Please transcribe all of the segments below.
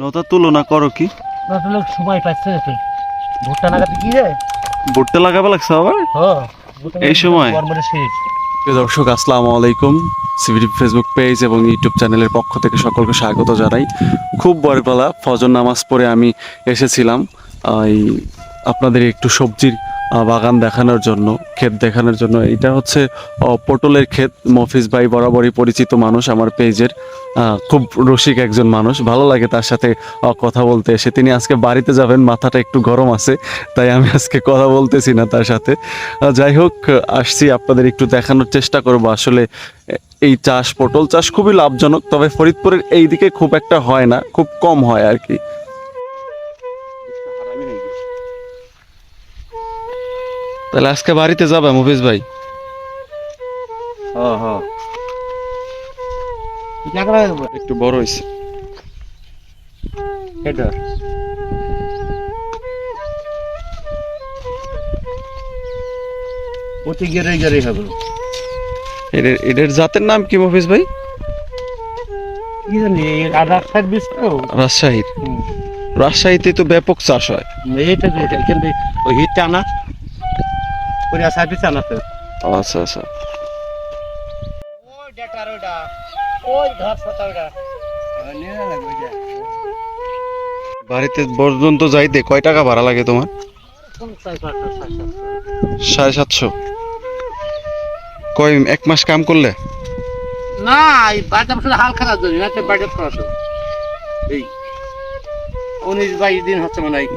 নৌতা তুলনা করো কি? নতুন লোক সময় পাচ্ছে না তুই ভুট্টা নাগাতে কি রে ভুট্টা লাগাবে লাগছে আবার? এই সময়? দর্শক আসসালামু আলাইকুম। সিভিডি ফেসবুক পেজ এবং ইউটিউব চ্যানেলের পক্ষ থেকে সকলকে স্বাগত জানাই। খুব বরবেলা ফজর নামাজ পড়ে আমি এসেছিলাম। এই আপনাদের একটু সবজির বাগান দেখানোর জন্য, ক্ষেত দেখানোর জন্য। এটা হচ্ছে পটলের ক্ষেত। মফিজ ভাই বরাবরই পরিচিত মানুষ আমার পেজের। খুব রসিক একজন মানুষ। ভালো লাগে তার সাথে কথা বলতে এসে। তিনি আজকে বাড়িতে যাবেন, মাথাটা একটু গরম আছে, তাই আমি আজকে কথা বলতেছি না তার সাথে। যাই হোক, আসছি আপনাদের একটু দেখানোর চেষ্টা করব। আসলে এই চাষ, পটল চাষ খুবই লাভজনক, তবে ফরিদপুরের এই দিকে খুব একটা হয় না, খুব কম হয় আর কি। তাহলে আজকে বাড়িতে যাবে মুফিজ ভাই? হ্যাঁ হ্যাঁ। একটু বড় হয়েছে। জাতের নাম কি মুফিজ ভাই? রাজশাহীর রাজশাহীতে তো ব্যাপক চাষ হয়। ওই সার্ভিস আনা আচ্ছা আচ্ছা। ওই ডেটার ওই এটা বাড়িতে পর্যন্ত যাইতে কয় টাকা ভাড়া লাগে তোমার? সাড়ে সাতশো। কয় এক মাস কাম করলে? না এই বাজার আসলে হাল খারাপ এই উনিশ বাইশ দিন হচ্ছে মনে হয়।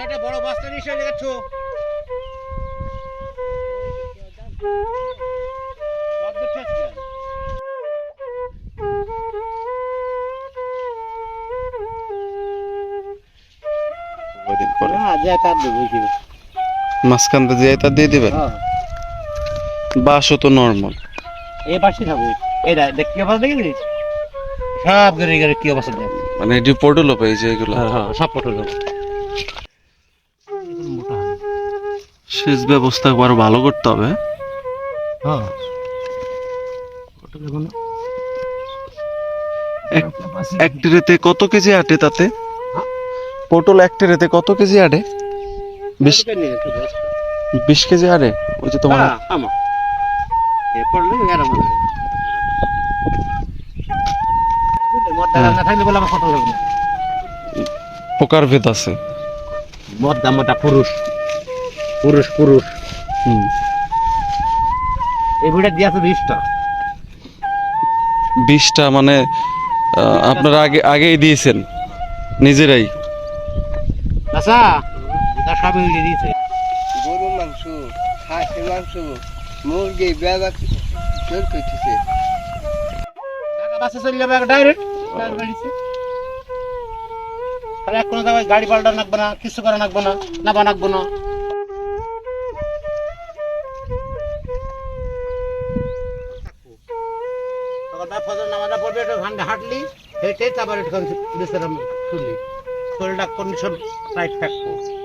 একটা বড় বস্তা নিশ্চয় দেখাচ্ছ মাঝখান দিয়ে দিয়ে হ্যাঁ। বাসও তো নর্মাল এই পাশে থাকবে এটা দেখ কি অবস্থা দেখেছিস সব গেড়ে গেড়ে কি অবস্থা মানে এটি পটলও পেয়েছে এগুলো। হ্যাঁ হ্যাঁ সব পটল সেচ ব্যবস্থা আরও ভালো করতে হবে। হ্যাঁ। এক- ট্রেতে কত কেজি আটে তাতে? পটল এক ট্রেতে কত কেজি আটে? বিশ বিশ কেজি আটে? ওই যে তোমার হ্যাঁ, পোকার ভেদ আছে। মদ দাম ওটা পুরুষ। পুরুষ পুরুষ। হুম। এই ভিড়ে দিয়ে আছে বিশটা। বিষটা মানে আহ, আপনারা আগে আগেই দিয়েছেন নিজেরাই। আচ্ছা এটা সবই উড়িয়ে দিয়েছে। গরু মাংস খাসি মাংস মুরগি বেলা চোর করতেছে ঢাকা বাসে চলে যাবে ডাইরেক্ট তাহলে এক কোনো জায়গায় গাড়ি পাল্টা নাকবো না কিছু করা নাকবো না না বানাকবো না। ফজর নামাজটা পড়বে, একটু ঘণ্টা হাঁটলি, হেঁটে তারপর একটু বিশ্রাম শুনলি শরীরটা কন্ডিশন টাইট থাকব।